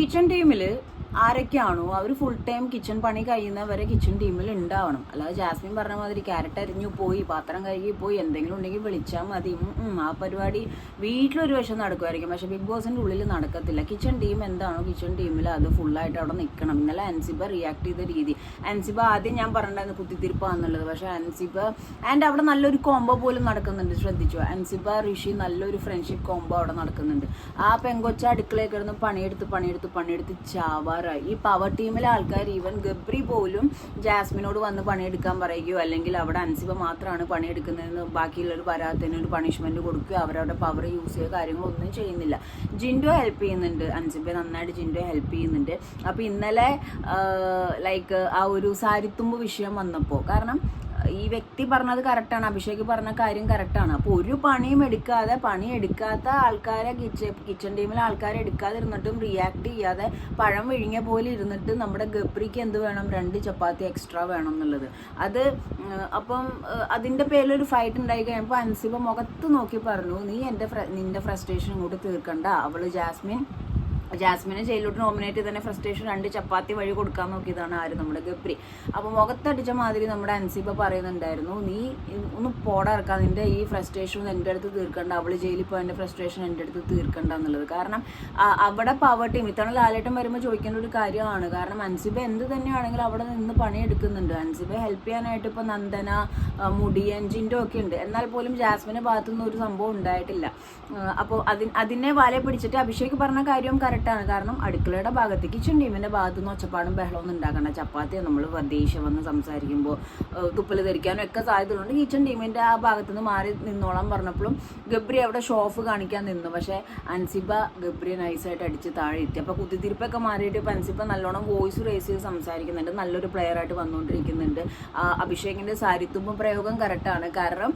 Kitchen ടീമിൽ ആരൊക്കെയാണോ അവർ ഫുൾ ടൈം കിച്ചൺ പണി കഴിയുന്നവരെ കിച്ചൺ ടീമിൽ ഉണ്ടാവണം. അല്ലാതെ ജാസ്മിൻ പറഞ്ഞ മാതിരി ക്യാരറ്റ് അരിഞ്ഞു പോയി പാത്രം കഴുകി പോയി എന്തെങ്കിലും ഉണ്ടെങ്കിൽ വിളിച്ചാൽ മതി. ആ പരിപാടി വീട്ടിലൊരു വശം നടക്കുമായിരിക്കും പക്ഷെ ബിഗ് ബോസിന്റെ ഉള്ളിൽ നടക്കത്തില്ല. കിച്ചൺ ടീം എന്താണോ കിച്ചൺ ടീമിൽ അത് ഫുള്ളായിട്ട് അവിടെ നിൽക്കണം. ഇന്നലെ അൻസിബ റിയാക്ട് ചെയ്ത രീതി. അൻസിബ ആദ്യം ഞാൻ പറഞ്ഞിട്ടുണ്ടായിരുന്നു കുത്തിത്തിരിപ്പാന്നുള്ളത്. പക്ഷെ അൻസിബ ആൻഡ് അവിടെ നല്ലൊരു കോംബോ പോലും നടക്കുന്നുണ്ട്. ശ്രദ്ധിച്ചു? അൻസിബ ഋഷി നല്ലൊരു ഫ്രണ്ട്ഷിപ്പ് കോംബോ അവിടെ നടക്കുന്നുണ്ട്. ആ പെങ്കൊച്ച അടുക്കളയിൽ കിടന്ന് പണിയെടുത്ത് പണിയെടുത്ത് പണിയെടുത്ത് ചാവാറായി. ഈ പവർ ടീമിലെ ആൾക്കാർ ഈവൻ ഗബ്രി പോലും ജാസ്മിനോട് വന്ന് പണിയെടുക്കാൻ പറയുകയോ അല്ലെങ്കിൽ അവിടെ അൻസിബ മാത്രമാണ് പണിയെടുക്കുന്നതെന്ന് ബാക്കിയുള്ളവർ വരാത്തതിന് ഒരു പണിഷ്മെന്റ് കൊടുക്കുകയോ അവരവിടെ പവർ യൂസ് ചെയ്യുക കാര്യങ്ങളൊന്നും ചെയ്യുന്നില്ല. ജിൻഡോ ഹെൽപ്പ് ചെയ്യുന്നുണ്ട്. അൻസിബ നന്നായിട്ട് ജിൻഡോ ഹെൽപ്പ് ചെയ്യുന്നുണ്ട്. അപ്പോൾ ഇന്നലെ ലൈക്ക് ആ ഒരു സാരിത്തുമ്പ് വിഷയം വന്നപ്പോൾ കാരണം ഈ വ്യക്തി പറഞ്ഞത് കറക്റ്റാണ് അഭിഷേക് പറഞ്ഞ കാര്യം കറക്റ്റാണ് അപ്പോൾ ഒരു പണിയും എടുക്കാതെ പണി എടുക്കാത്ത ആൾക്കാരെ കിച്ചൺ കിച്ചൺ ടീമിലെ ആൾക്കാരെ എടുക്കാതെ ഇരുന്നിട്ടും റിയാക്ട് ചെയ്യാതെ പഴം വിഴുങ്ങിയ പോലെ ഇരുന്നിട്ട് നമ്മുടെ ഗപ്രിക്ക് എന്ത് വേണം? രണ്ട് ചപ്പാത്തി എക്സ്ട്രാ വേണം എന്നുള്ളത്. അത് അപ്പം അതിന്റെ ഒരു ഫൈറ്റ് ഉണ്ടായി കഴിയുമ്പോൾ അൻസിബ മുഖത്ത് നോക്കി പറഞ്ഞു നീ എന്റെ നിന്റെ ഫ്രസ്ട്രേഷൻ ഇങ്ങോട്ട് തീർക്കണ്ട. അവൾ ജാസ്മിൻ ജാസ്മിനെ ജയിലോട്ട് നോമിനേറ്റ് ചെയ്ത് തന്നെ ഫ്രസ്ട്രേഷൻ രണ്ട് ചപ്പാത്തി വഴി കൊടുക്കാൻ നോക്കിയതാണ് ആര്? നമ്മുടെ ഗബ്രി. അപ്പോൾ മുഖത്തടിച്ച മാതിരി നമ്മുടെ അൻസിബ പറയുന്നുണ്ടായിരുന്നു നീ ഒന്ന് പോടാർക്കാം നിന്റെ ഈ ഫ്രസ്ട്രേഷൻ എന്റെ അടുത്ത് തീർക്കണ്ട. അവൾ ജയിലിൽ പോയതിന്റെ ഫ്രസ്ട്രേഷൻ എന്റെ അടുത്ത് തീർക്കണ്ട എന്നുള്ളത്. കാരണം അവിടെ പവർ ടീം ഇത്തവണ ലാലേട്ടം വരുമ്പോൾ ചോദിക്കേണ്ട ഒരു കാര്യമാണ്. കാരണം അൻസിബ എന്ത് തന്നെയാണെങ്കിലും അവിടെ നിന്ന് പണിയെടുക്കുന്നുണ്ട്. അൻസിബ ഹെൽപ്പ് ചെയ്യാനായിട്ട് ഇപ്പോൾ നന്ദന ജിൻഡോ ഒക്കെ ഉണ്ട്. എന്നാൽ പോലും ജാസ്മിന്റെ ഭാഗത്തുനിന്ന് ഒരു സംഭവം ഉണ്ടായിട്ടില്ല. അപ്പോൾ അതിന് വാലെ പിടിച്ചിട്ട് അഭിഷേക് പറഞ്ഞ കാര്യവും കറക്റ്റാണ് കാരണം അടുക്കളയുടെ ഭാഗത്തേക്ക് കിച്ചൺ ടീമിന്റെ ഭാഗത്ത് നിന്ന് ഒച്ചപ്പാടും ബഹളമൊന്നും ഉണ്ടാക്കേണ്ട. ചപ്പാത്തി നമ്മൾ ദേഷ്യം വന്ന് സംസാരിക്കുമ്പോൾ തുപ്പൽ ധരിക്കാനും ഒക്കെ സാധ്യതയുണ്ട്. കിച്ചൺ ടീമിന്റെ ആ ഭാഗത്ത് നിന്ന് മാറി നിന്നോളാം പറഞ്ഞപ്പോഴും ഗബ്രി അവിടെ ഷോഫ് കാണിക്കാൻ നിന്നു. പക്ഷേ അൻസിബ ഗബ്രിയെ നൈസായിട്ട് അടിച്ച് താഴെ എത്തി അപ്പോൾ കുത്തിത്തിരിപ്പൊക്കെ മാറിയിട്ട് ഇപ്പോൾ അൻസിബ നല്ലോണം വോയിസ് റേസ് ചെയ്ത് സംസാരിക്കുന്നുണ്ട്. നല്ലൊരു പ്ലെയർ ആയിട്ട് വന്നുകൊണ്ടിരിക്കുന്നുണ്ട്. ആ, അഭിഷേകിന്റെ സാരിത്തുമ്പം പ്രയോഗം കറക്റ്റാണ് കാരണം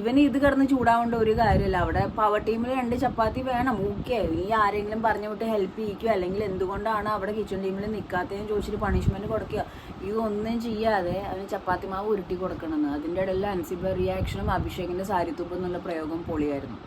ഇവൻ ഇത് കിടന്ന് ചൂടാവേണ്ട ഒരു കാര്യമില്ല. അവിടെ പവർ ടീമിൽ രണ്ട് ചപ്പാത്തി വേണം. ഓക്കെ ഈ ആരെങ്കിലും പറഞ്ഞു വിട്ട് ഹെൽപ്പ് ചെയ്യിക്കുക. അല്ലെങ്കിൽ എന്തുകൊണ്ടാണ് അവിടെ കിച്ചൺ ടീമിൽ നിൽക്കാത്തതെന്ന് ചോദിച്ചിട്ട് പണിഷ്മെന്റ് കൊടുക്കുക? ഇതൊന്നും ചെയ്യാതെ അവന് ചപ്പാത്തി മാവ് ഉരുട്ടി കൊടുക്കണമെന്ന്. അതിന്റെ ഇടയിൽ അൻസിബ റിയാക്ഷനും അഭിഷേകിന്റെ സാരിത്തുമ്പം എന്നുള്ള പ്രയോഗം പൊളിയായിരുന്നു.